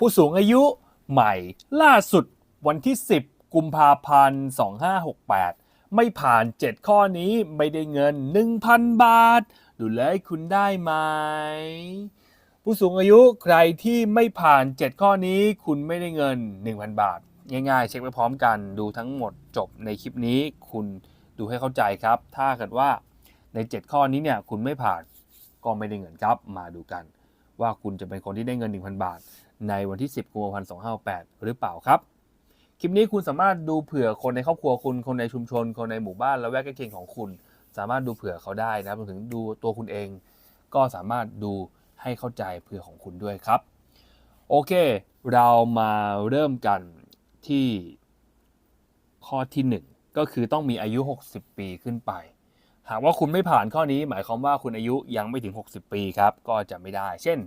ผู้สูงอายุใหม่ ล่าสุดวันที่ 10 กุมภาพันธ์ 2568 ไม่ผ่าน 7 ข้อนี้ไม่ได้เงิน 1,000 บาท ดูเลคุณได้ไหม ผู้สูงอายุใครที่ไม่ผ่าน 7 ข้อนี้คุณไม่ได้เงิน 1,000 บาท ง่ายๆ เช็คไปพร้อมกันดูทั้งหมดจบในคลิปนี้คุณดูให้เข้าใจครับ ถ้าเกิดว่าใน 7 ข้อนี้เนี่ยคุณไม่ผ่านก็ไม่ได้เงินครับ มาดูกัน ว่าคุณจะเป็นคนที่ได้เงิน 1,000 บาท ในวันที่ 10กุมภาพันธ์2568หรือเปล่าครับ คลิปนี้คุณสามารถดูเผื่อคนในครอบครัวคุณ คนในชุมชน คนในหมู่บ้านและแวกใกล้เคียงของคุณ สามารถดูเผื่อเขาได้นะรวมถึงดูตัวคุณเอง ก็สามารถดูให้เข้าใจเผื่อของคุณด้วยครับ โอเค เรามาเริ่มกันที่ข้อที่ 1 ก็คือต้องมีอายุ 60 ปีขึ้นไป หากว่าคุณไม่ผ่านข้อนี้หมายความว่าคุณอายุยังไม่ถึง 60 ปีครับ ก็จะไม่ได้ เช่น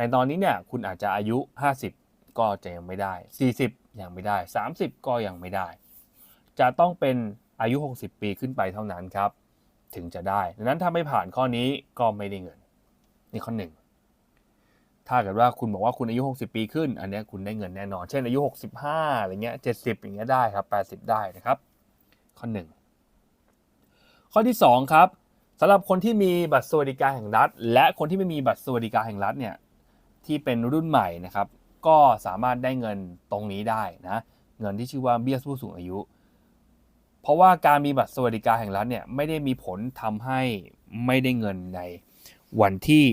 ในตอนนี้เนี่ยคุณอาจจะอายุ 50 ก็จะยังไม่ได้ 40 ยังไม่ได้ 30 ก็ยังไม่ได้ จะต้องเป็นอายุ 60 ปีขึ้นไปเท่านั้นครับ ถึงจะได้ดังนั้นถ้าไม่ผ่านข้อนี้ก็ไม่ได้เงิน นี่ข้อหนึ่งถ้าเกิดว่าคุณบอกว่าคุณอายุ 60 ปีขึ้น อันนี้คุณได้เงินแน่นอน เช่นอายุ 65อะไรเงี้ย70 อย่างเงี้ยได้ครับ 80 ได้นะครับ ข้อหนึ่งข้อที่ 2 ครับสำหรับคนที่มีบัตรสวัสดิการแห่งรัฐ และคนที่ไม่มีบัตรสวัสดิการแห่งรัฐเนี่ย ที่เป็นรุ่นใหม่นะครับ ก็สามารถได้เงินตรงนี้ได้นะเงินที่ชื่อว่าเบี้ยผู้สูงอายุ เพราะว่าการมีบัตรสวัสดิการแห่งรัฐเนี่ยไม่ได้มีผลทำให้ไม่ได้เงินในวันที่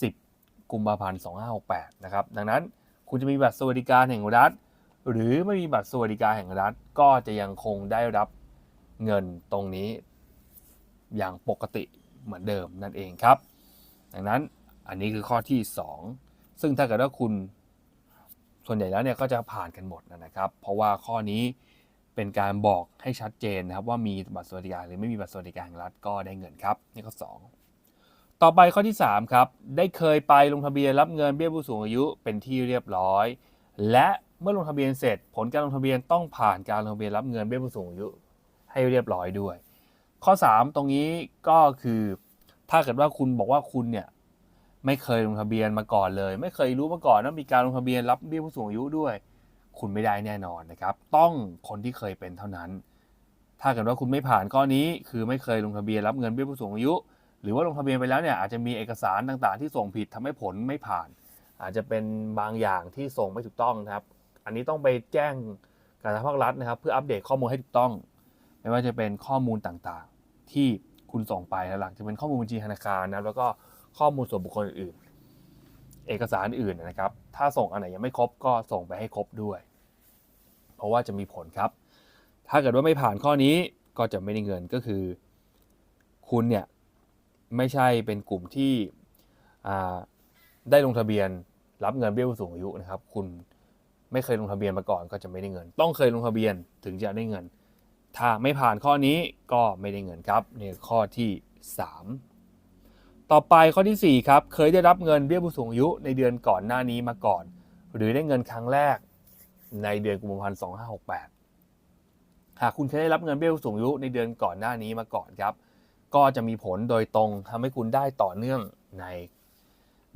10 กุมภาพันธ์ 2568 นะครับ ดังนั้นคุณจะมีบัตรสวัสดิการแห่งรัฐ หรือไม่มีบัตรสวัสดิการแห่งรัฐ ก็จะยังคงได้รับเงินตรงนี้อย่างปกติเหมือนเดิมนั่นเองครับ ดังนั้น อันนี้คือข้อที่ 2 ซึ่งถ้าเกิดว่าคุณส่วนใหญ่แล้วเนี่ยก็จะผ่านกันหมดนะครับ เพราะว่าข้อนี้เป็นการบอกให้ชัดเจนนะครับว่ามีบัตรสวัสดิการหรือไม่มีบัตรสวัสดิการแห่งรัฐก็ได้เงินครับนี่ข้อ 2 ต่อไปข้อที่ 3 ครับ ได้เคยไปลงทะเบียนรับเงินเบี้ยผู้สูงอายุเป็นที่เรียบร้อย และเมื่อลงทะเบียนเสร็จ ผลการลงทะเบียนต้องผ่านการลงทะเบียนรับเงินเบี้ยผู้สูงอายุ ให้เรียบร้อยด้วย ข้อ 3 ตรงนี้ก็คือ ถ้าเกิดว่าคุณบอกว่าคุณเนี่ย ไม่เคยลงทะเบียนมาก่อนเลย ไม่เคยรู้มาก่อนว่ามีการลงทะเบียนรับเบี้ยผู้สูงอายุด้วย คุณไม่ได้แน่นอนนะครับ ต้องคนที่เคยเป็นเท่านั้น ถ้าเกิดว่าคุณไม่ผ่านข้อนี้ คือไม่เคยลงทะเบียนรับเงินเบี้ยผู้สูงอายุ หรือว่าลงทะเบียนไปแล้วเนี่ยอาจจะมีเอกสารต่างๆ ที่ส่งผิดทำให้ผลไม่ผ่าน อาจจะเป็นบางอย่างที่ส่งไม่ถูกต้องนะครับ อันนี้ต้องไปแจ้งกับทางภาครัฐนะครับ เพื่ออัปเดตข้อมูลให้ถูกต้อง ไม่ว่าจะเป็นข้อมูลต่างๆ ที่คุณส่งไปหลังจะเป็นข้อมูลบัญชีธนาคารนะแล้วก็ ข้อมูลส่วนบุคคลอื่น เอกสารอื่นนะครับ ถ้าส่งอันไหนยังไม่ครบก็ส่งไปให้ครบด้วย เพราะว่าจะมีผลครับ ถ้าเกิดว่าไม่ผ่านข้อนี้ก็จะไม่ได้เงินก็คือ คุณเนี่ยไม่ใช่เป็นกลุ่มที่ได้ลงทะเบียนรับเงินเบี้ยผู้สูงอายุนะครับ คุณไม่เคยลงทะเบียนมาก่อนก็จะไม่ได้เงิน ต้องเคยลงทะเบียนถึงจะได้เงิน ถ้าไม่ผ่านข้อนี้ก็ไม่ได้เงินครับในข้อที่ 3 ต่อไปข้อที่ 4 ครับ เคยได้รับเงินเบี้ยผู้สูงอายุในเดือนก่อนหน้านี้มาก่อน หรือได้เงินครั้งแรกในเดือนกุมภาพันธ์2568 หากคุณเคยได้รับเงินเบี้ยผู้สูงอายุในเดือนก่อนหน้านี้มาก่อนครับ ก็จะมีผลโดยตรงทำให้คุณได้ต่อเนื่องใน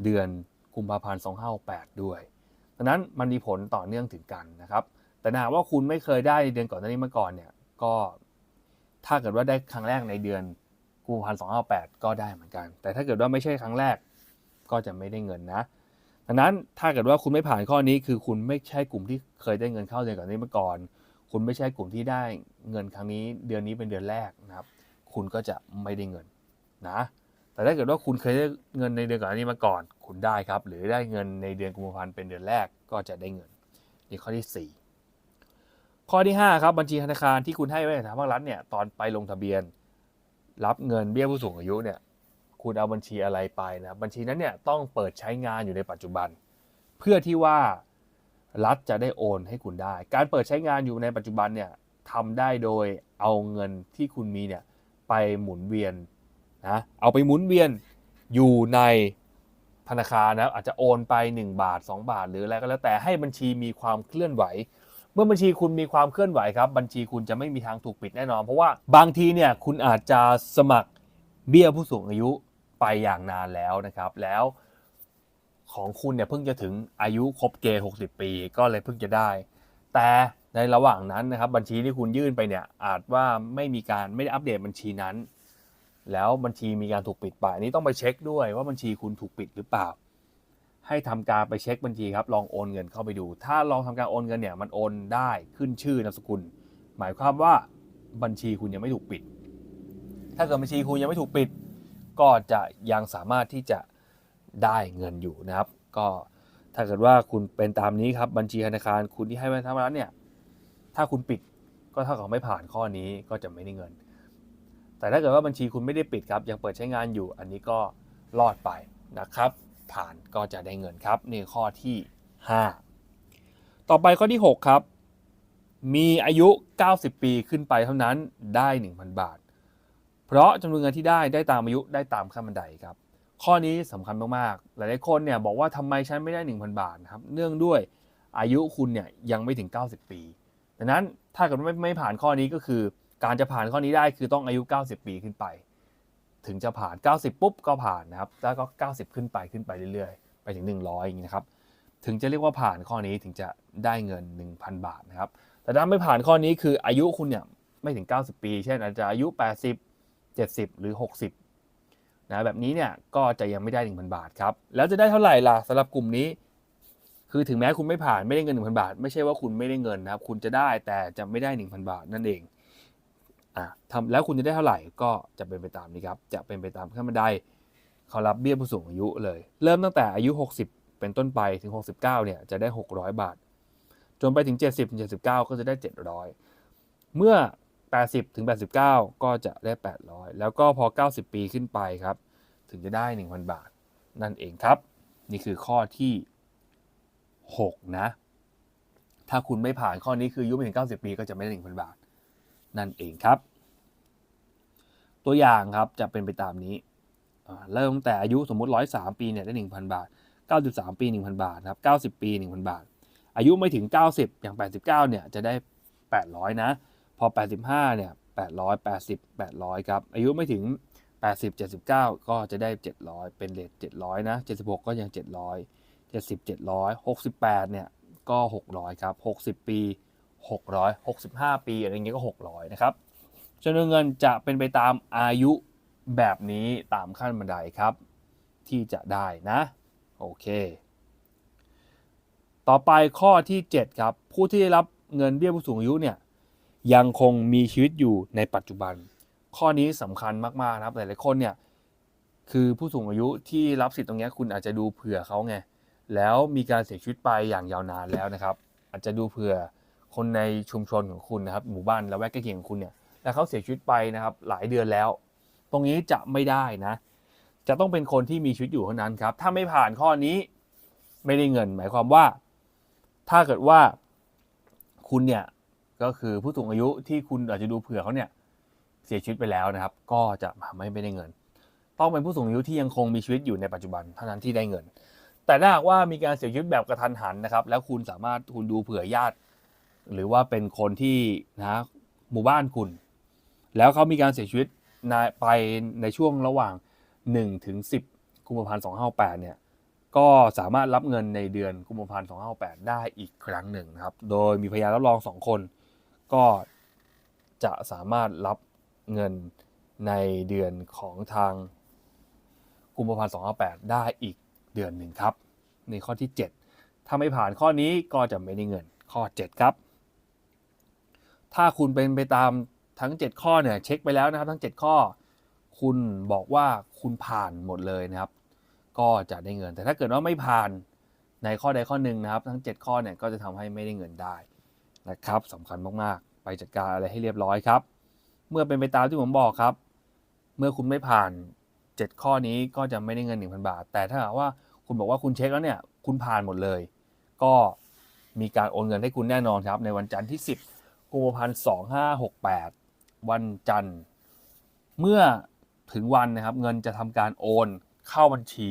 เดือนกุมภาพันธ์2568 ด้วยดังนั้นมันมีผลต่อเนื่องถึงกันนะครับ แต่หากว่าคุณไม่เคยได้เดือนก่อนหน้านี้มาก่อนเนี่ยก็ถ้าเกิดว่าได้ครั้งแรกในเดือน กุมภาพันธ์2568ก็ได้เหมือนกัน แต่ถ้าเกิดว่าไม่ใช่ครั้งแรกก็จะไม่ได้เงินนะดังนั้นถ้าเกิดว่าคุณไม่ผ่านข้อนี้คือคุณไม่ใช่กลุ่มที่เคยได้เงินเข้าเดือนก่อนนี้มาก่อน คุณไม่ใช่กลุ่มที่ได้เงินครั้งนี้ เดือนนี้เป็นเดือนแรกนะครับ คุณก็จะไม่ได้เงินนะ แต่ถ้าเกิดว่าคุณเคยได้เงินในเดือนก่อนนี้มาก่อน คุณได้ครับ หรือได้เงินในเดือนกุมภาพันธ์เป็นเดือนแรกก็จะได้เงินนี่ข้อที่ 4 ข้อที่ 5 ครับบัญชีธนาคารที่คุณให้ไว้ในทางภาครัฐเนี่ยตอนไปลงทะเบียน รับเงินเบี้ยผู้สูงอายุเนี่ยคุณเอาบัญชีอะไรไปนะบัญชีนั้นเนี่ยต้องเปิดใช้งานอยู่ในปัจจุบัน เพื่อที่ว่ารัฐจะได้โอนให้คุณได้ การเปิดใช้งานอยู่ในปัจจุบันเนี่ยทำได้โดยเอาเงินที่คุณมีเนี่ยไปหมุนเวียนนะเอาไปหมุนเวียนอยู่ในธนาคารนะอาจจะโอนไป 1 บาท 2 บาทหรืออะไรก็แล้วแต่ให้บัญชีมีความเคลื่อนไหว เมื่อบัญชีคุณมีความเคลื่อนไหวครับ บัญชีคุณจะไม่มีทางถูกปิดแน่นอน เพราะว่าบางทีเนี่ยคุณอาจจะสมัครเบี้ยผู้สูงอายุไปอย่างนานแล้วนะครับ แล้วของคุณเนี่ยเพิ่งจะถึงอายุครบเกณฑ์60 ปี ก็เลยเพิ่งจะได้ แต่ในระหว่างนั้นนะครับบัญชีที่คุณยื่นไปเนี่ยอาจว่าไม่มีการไม่ได้อัปเดตบัญชีนั้น แล้วบัญชีมีการถูกปิดไปนนี้ต้องไปเช็คด้วยว่าบัญชีคุณถูกปิดหรือเปล่า ให้ทำการไปเช็คบัญชีครับลองโอนเงินเข้าไปดู ถ้าลองทำการโอนเงินเนี่ยมันโอนได้ขึ้นชื่อนามสกุล หมายความว่าบัญชีคุณยังไม่ถูกปิด ถ้าเกิดบัญชีคุณยังไม่ถูกปิด ก็จะยังสามารถที่จะได้เงินอยู่นะครับ ก็ถ้าเกิดว่าคุณเป็นตามนี้ครับบัญชีธนาคารคุณที่ให้ไว้ทำร้านเนี่ยถ้าคุณปิดก็เท่ากับไม่ผ่านข้อนี้ก็จะไม่ได้เงิน แต่ถ้าเกิดว่าบัญชีคุณไม่ได้ปิดครับยังเปิดใช้งานอยู่ อันนี้ก็รอดไปนะครับ ผ่านก็จะได้เงินครับนี่ข้อที่ 5 ต่อไปข้อที่ 6 ครับ มีอายุ 90 ปีขึ้นไปเท่านั้นได้ 1,000 บาท เพราะจำนวนเงินที่ได้ได้ตามอายุได้ตามขั้นบันไดครับ ข้อนี้สำคัญมากๆ หลายๆคนเนี่ยบอกว่าทำไมฉันไม่ได้ 1,000 บาทครับเนื่องด้วยอายุคุณเนี่ยยังไม่ถึง 90 ปีดังนั้นถ้าเกิดไม่ไม่ผ่านข้อนี้ก็คือ การจะผ่านข้อนี้ได้คือต้องอายุ 90 ปีขึ้นไป ถึงจะผ่าน 90 ปุ๊บก็ผ่านนะครับ แล้วก็ 90 ขึ้นไปขึ้นไปเรื่อยๆ ไปถึง 100อย่างนี้นะครับ ถึงจะเรียกว่าผ่านข้อนี้ถึงจะได้เงิน 1,000 บาทนะครับ แต่ถ้าไม่ผ่านข้อนี้คืออายุคุณเนี่ยไม่ถึง 90 ปี เช่นอาจจะอายุ 80 70 หรือ 60นะแบบนี้เนี่ยก็จะยังไม่ได้ 1,000 บาทครับ แล้วจะได้เท่าไหร่ล่ะสำหรับกลุ่มนี้ คือถึงแม้คุณไม่ผ่านไม่ได้เงิน 1,000 บาท ไม่ใช่ว่าคุณไม่ได้เงินนะครับ คุณจะได้แต่จะไม่ได้ 1,000 บาทนั่นเอง อะทำแล้วคุณจะได้เท่าไหร่ก็จะเป็นไปตามนี้ครับ จะเป็นไปตามขั้นบันไดเขารับเบี้ยผู้สูงอายุเลย เริ่มตั้งแต่อายุ 60 เป็นต้นไปถึง 69เนี่ยจะได้ 600 บาท จนไปถึง 70ถึง79 ก็จะได้ 700 เมื่อ 80ถึง89 ก็จะได้ 800 แล้วก็พอ 90 ปีขึ้นไปครับ ถึงจะได้ 1,000 บาท นั่นเองครับ นี่คือข้อที่ 6 นะ ถ้าคุณไม่ผ่านข้อนี้คืออายุไม่ถึง 90 ปีก็จะไม่ได้ 1,000 บาท นั่นเองครับ ตัวอย่างครับจะเป็นไปตามนี้ เริ่มตั้งแต่อายุสมมุติ 103 ปีเนี่ยได้ 1,000 บาท 93 ปี 1,000 บาทครับ90 ปี 1,000 บาท อายุไม่ถึง 90 อย่าง 89 เนี่ยจะได้ 800 นะ พอ 85 เนี่ย 800 80 800 ครับ อายุไม่ถึง 80 79 ก็จะได้ 700 เป็นเลท700 นะ 76 ก็ยัง 700 70 700 68 เนี่ย ก็ 600 ครับ 60 ปี 600 65 ปีอะไรเงี้ยก็ 600 นะครับจำนวนเงินจะเป็นไปตามอายุแบบนี้ตามขั้นบันไดครับ ที่จะได้นะ โอเค ต่อไปข้อที่ 7 ครับ ผู้ที่ได้รับเงินเบี้ยผู้สูงอายุเนี่ยยังคงมีชีวิตอยู่ในปัจจุบัน ข้อนี้สำคัญมากๆนะครับหลายๆคนเนี่ยคือผู้สูงอายุที่รับสิทธิ์ตรงนี้คุณอาจจะดูเผื่อเขาไงแล้วมีการเสียชีวิตไปอย่างยาวนานแล้วนะครับ อาจจะดูเผื่อ คนในชุมชนของคุณนะครับหมู่บ้านและแวกใกล้เคียงของคุณเนี่ยแล้วเขาเสียชีวิตไปนะครับหลายเดือนแล้ว ตรงนี้จะไม่ได้นะ จะต้องเป็นคนที่มีชีวิตอยู่เท่านั้นครับ ถ้าไม่ผ่านข้อนี้ไม่ได้เงิน หมายความว่า ถ้าเกิดว่าคุณเนี่ยก็คือผู้สูงอายุที่คุณอาจจะดูเผื่อเขาเนี่ยเสียชีวิตไปแล้วนะครับ ก็จะไม่ไม่ได้เงิน ต้องเป็นผู้สูงอายุที่ยังคงมีชีวิตอยู่ในปัจจุบันเท่านั้นที่ได้เงิน แต่ถ้าหากว่ามีการเสียชีวิตแบบกระทันหันนะครับ แล้วคุณสามารถคุณดูเผื่อญาติ หรือว่าเป็นคนที่นะหมู่บ้านคุณ แล้วเขามีการเสียชีวิตในไปในช่วงระหว่าง1ถึง10กุมภาพันธ์2568เนี่ยก็สามารถรับเงินในเดือนกุมภาพันธ์2568ได้อีกครั้งหนึ่งนะครับ โดยมีพยานรับรองสองคน ก็จะสามารถรับเงินในเดือนของทางกุมภาพันธ์2568ได้อีกเดือนหนึ่งครับ ในข้อที่ 7 ถ้าไม่ผ่านข้อนี้ก็จะไม่ได้เงินข้อ 7 ครับ ถ้าคุณเป็นไปตามทั้ง 7 ข้อเนี่ยเช็คไปแล้วนะครับทั้ง 7 ข้อ คุณบอกว่าคุณผ่านหมดเลยนะครับ ก็จะได้เงิน แต่ถ้าเกิดว่าไม่ผ่านในข้อใดข้อหนึ่งนะครับ ทั้ง 7 ข้อเนี่ยก็จะทำให้ไม่ได้เงินได้นะครับสำคัญมากๆ ไปจัดการอะไรให้เรียบร้อยครับ เมื่อเป็นไปตามที่ผมบอกครับ เมื่อคุณไม่ผ่าน 7 ข้อนี้ก็จะไม่ได้เงิน 1,000 บาท แต่ถ้าหากว่าคุณบอกว่าคุณเช็คแล้วเนี่ยคุณผ่านหมดเลย ก็มีการโอนเงินให้คุณแน่นอนครับ ในวันจันทร์ที่ 10 กุมภาพันธ์2568วันจันทร์ เมื่อถึงวันนะครับเงินจะทำการโอนเข้าบัญชี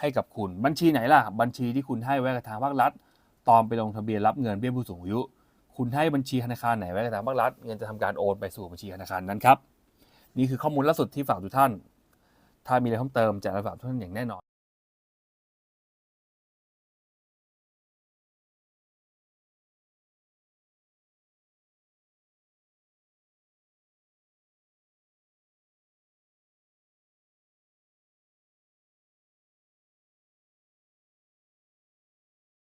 ให้กับคุณ บัญชีไหนล่ะ บัญชีที่คุณให้ไว้กับทางภาครัฐ ตอนไปลงทะเบียนรับเงินเบี้ยผู้สูงอายุ คุณให้บัญชีธนาคารไหนไว้กับทางภาครัฐ เงินจะทำการโอนไปสู่บัญชีธนาคารนั้นครับ นี่คือข้อมูลล่าสุดที่ฝากทุกท่าน ถ้ามีอะไรเพิ่มเติมจะมาฝากทุกท่านอย่างแน่นอน